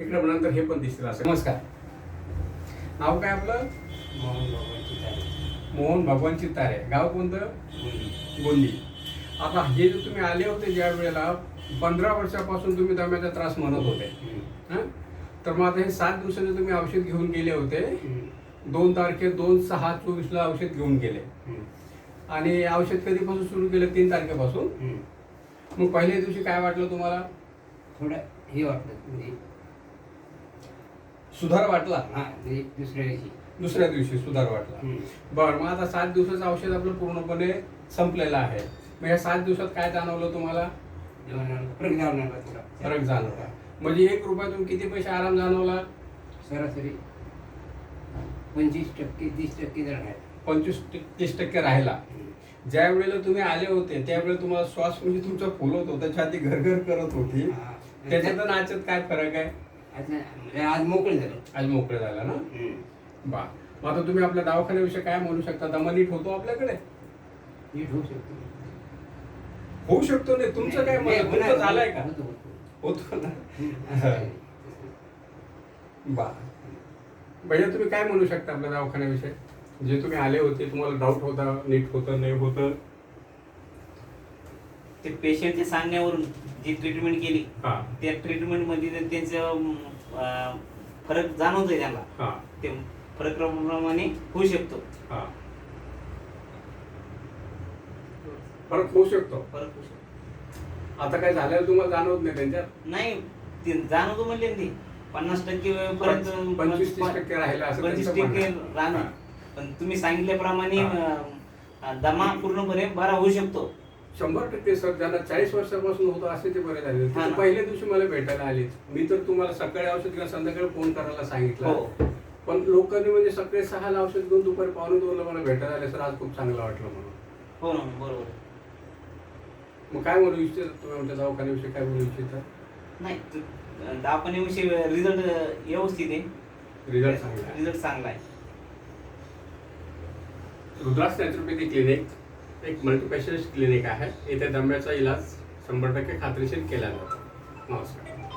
इकडे नंतर हे पण दिसतील असं. नमस्कार. नाव काय आपलं? मोहन भगवंती तारे. मोहन भगवान चित्तारे गाव कोणतं? गोंदी. आता हे जे तुम्ही आले होते ज्या वेळेला पंधरा वर्षापासून तुम्ही दम्याचा त्रास म्हणत होते. हं? तर मग आता हे सात दिवसाचे तुम्ही औषध घेऊन गेले होते. दोन तारखे दोन सहा चोवीसला औषध घेऊन गेले. आणि औषध कधीपासून सुरू केलं? तीन तारखेपासून. मग पहिल्या दिवशी काय वाटलं तुम्हाला? थोडं हे वाटलं म्हणजे सुधार वाटला. हा दुसऱ्या दिवशी. दुसऱ्या दिवशी सुधार वाटला. हम्म. बरं मग आता सात दिवसाचं औषध आपलं पूर्णपणे संपलेलं आहे. मग या सात दिवसात काय जाणवलं तुम्हाला? जेवणाला फरक जाणवला थोडा फरक जाणवला. म्हणजे एक रुपयातून किती पैसे आराम जाणवला? सरासरी पंचवीस टक्के तीस टक्के आहे पंचवीस तीस टक्के राहिला. ज्या वेळेला तुम्ही आले होते त्यावेळेला तुम्हाला श्वास म्हणजे तुमचा फुलत होता. छाती घरघर करत होती. हा. त्याच्यात आणि याच्यात काय फरक आहे? आता आज मोकळे झाले. आज मोकळे झाला ना? बा मग आता तुम्ही आपल्या दवाखान्याविषयी काय म्हणू शकता? दमा नीट होतो आपल्याकडे? नीट होऊ शकतो. होऊ शकतो नाही. तुमचं काय मत. तुमचं झालंय का? होतं, ना. बा भैया तुम्ही काय म्हणू शकता आपल्या दवाखान्याविषयी? जे तुम्ही आले होते तुम्हाला डाऊट होता नीट होतं नाही होतं? ते पेशंटच्या सांगण्यावरून जी ट्रीटमेंट केली हा. त्या ट्रीटमेंटमध्ये ते त्यांचं अं, फरक जाणवतोय त्यांना. हा. ते फरकाप्रमाणे होऊ शकतो. हा. फरक होऊ शकतो. फरक होऊ शकतो. आता काय झालेलं तुम्हाला जाणवत नाही त्यांच्यात? नाही ते जाणवतो म्हणले ना ते. पन्नास टक्के पर्यंत पंच- पंचवीस तीस टक्के राहिलं असं पंचवीस त्यांचं टक्के म्हणणं. राहणार. हा. पण तुम्ही सांगितल्याप्रमाणे हा. अं, दमा पूर्णपणे बरा होऊ शकतो. शंभर टक्के सर ज्यांना चाळीस वर्षापासून होतं असे ते बरे झाले. ते. पहिल्या दिवशी मला भेटायला आले मी तर तुम्हाला सकाळी औषध किंवा संध्याकाळी फोन करायला सांगितलं. हो. पण लोकांनी म्हणजे सकाळी सहाला औषध घेऊन दुपारी पावणे दोनला मला भेटायला आले. सर आज खूप चांगलं वाटलं म्हणून. हो ना बरोबर. मग काय बोलू इच्छिता? तुम्ही आमच्या दवाखान्याविषयी काय बोलू इच्छिता? नाही दवाखान्याविषयी रिझल्ट व्यवस्थित आहे. रिझल्ट चांगला रिझल्ट चांगला आहे. रुद्रास नॅचरोपॅथी क्लिनिक एक मल्टीपेशलिस्ट क्लिनिक आहे. येथे दम्याचा इलाज शंभर टक्के खात्रीशीर केला जातो. नमस्कार.